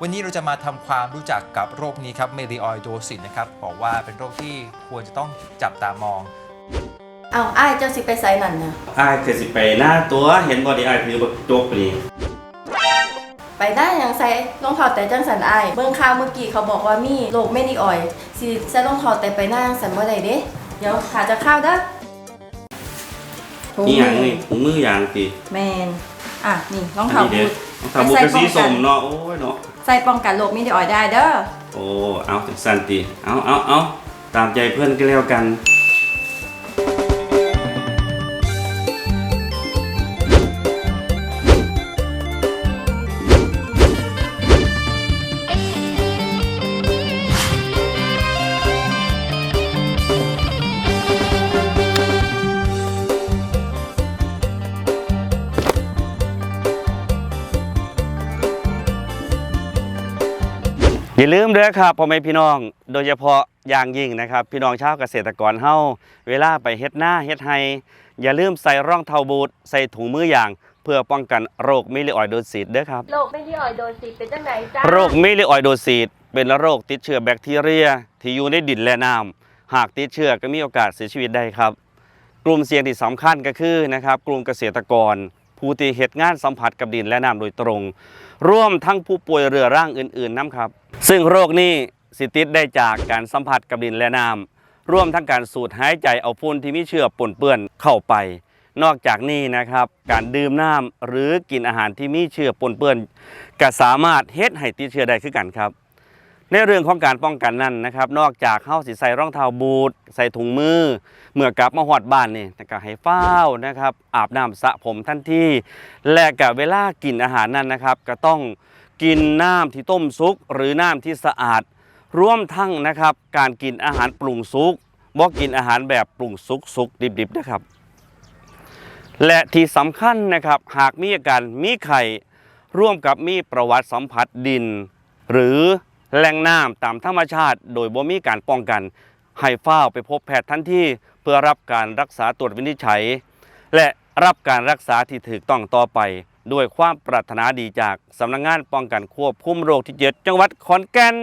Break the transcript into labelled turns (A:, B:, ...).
A: วันนี้เราจะมาทำความรู้จักกับโรคนี้ครับเมลิออยโดซิสนะครับบอกว่าเป็นโรคที่ควรจะต้องจับตามอง
B: เอาอ้ายเจ้าสิไปไสนั่นนะ
C: อายเกิดสิไปหน้าตัวเห็นบอดี้อายถือบักโจกนี่
B: ไปได้หยังใส่รองเท้าแต่จังสันอ้ายเบิ่งข่าวเมื่อกี้เขาบอกว่ามีโรคเมนิออยสิใส่รองเท้าแต่ไปหน้าจังสันบ่ได้เด้เดี๋ยวขาจะข้าวเด้อถุ
C: นี่อย่าง
B: มื
C: นี่ถุงมืออย่างตี
B: แมน อะนี่รอง
C: อัน
B: เท้า
C: นี้
B: บู
C: เด็ด
B: ท
C: รองเท้าบูทกระสีสมเนาะโอ้ยเนาะ
B: ใส่ป้องกันโรคเมนิออยได้เด้อ
C: โอ้ เอาจังสันตีเอาเอาเอาตามใจเพื่อนก็แล้วกัน อย่าลืมเด้อครับพ่อแม่พี่น้องโดยเฉพาะอย่างยิ่งนะครับ พี่น้องชาวเกษตรกรเฮาเวลาไปเฮ็ดหน้าเฮ็ดไฮอย่าลืมใส่รองเท้าบูทใส่ถุงมืออย่าง เพื่อป้องกันโรคมิลลิออยโดซิสเด้อครับ
B: โรคเมนิออยโดนสิเป็นจังไหนจ้า
C: โรคมิลลิออยโดซิสเป็นโรคติดเชื้อแบคทีเรีย ที่อยู่ในดินและน้ำหากติดเชื้อก็มีโอกาสเสียชีวิตได้ครับ กลุ่มเสี่ยงที่สำคัญก็คือนะครับ กลุ่มเกษตรกร ผู้ที่เหตุงานสัมผัสกับดินและน้ำโดยตรง ร่วมทั้งผู้ป่วยเรือร่างอื่นๆน้ำครับ ซึ่งโรคนี้สิติดได้จากการสัมผัสกับดินและน้ำร่วมทั้งการสูดหายใจเอาฝุ่นที่มีเชื้อปนเปื้อนเข้าไป นอกจากนี้นะครับ การดื่มน้ำหรือกินอาหารที่มีเชื้อปนเปื้อนก็สามารถเฮ็ดให้ติดเชื้อได้คือกันครับ ในเรื่องของการป้องกันนั้นนะครับ นอกจากเข้าสิใส่รองเท้าบูทใส่ถุงมือ เมื่อกลับมาหอดบ้านนี่ก็ให้เฝ้านะครับ อาบน้ำสระผมทันทีและกับเวลากินอาหารนั้นนะครับ ก็ต้อง กินน้ำที่ต้มซุก หรือน้ำที่สะอาดร่วมทั้งนะครับการกินอาหารปรุงสุกบ่กินอาหารแบบปรุงสุกสุกดิบๆนะครับ และที่สำคัญนะครับหากมีอาการมีไข้ร่วมกับมีประวัติสัมผัสดิน หรือแหล่งน้ำตามธรรมชาติ โดยบ่มีการป้องกันให้เฝ้าไปพบแพทย์ทันทีเพื่อรับการรักษาตรวจวินิจฉัย และรับการรักษาที่ถูกต้องต่อไป ด้วยความปรารถนาดีจากสำนักงานป้องกันควบคุมโรคที่เจ็ดจังหวัดขอนแก่น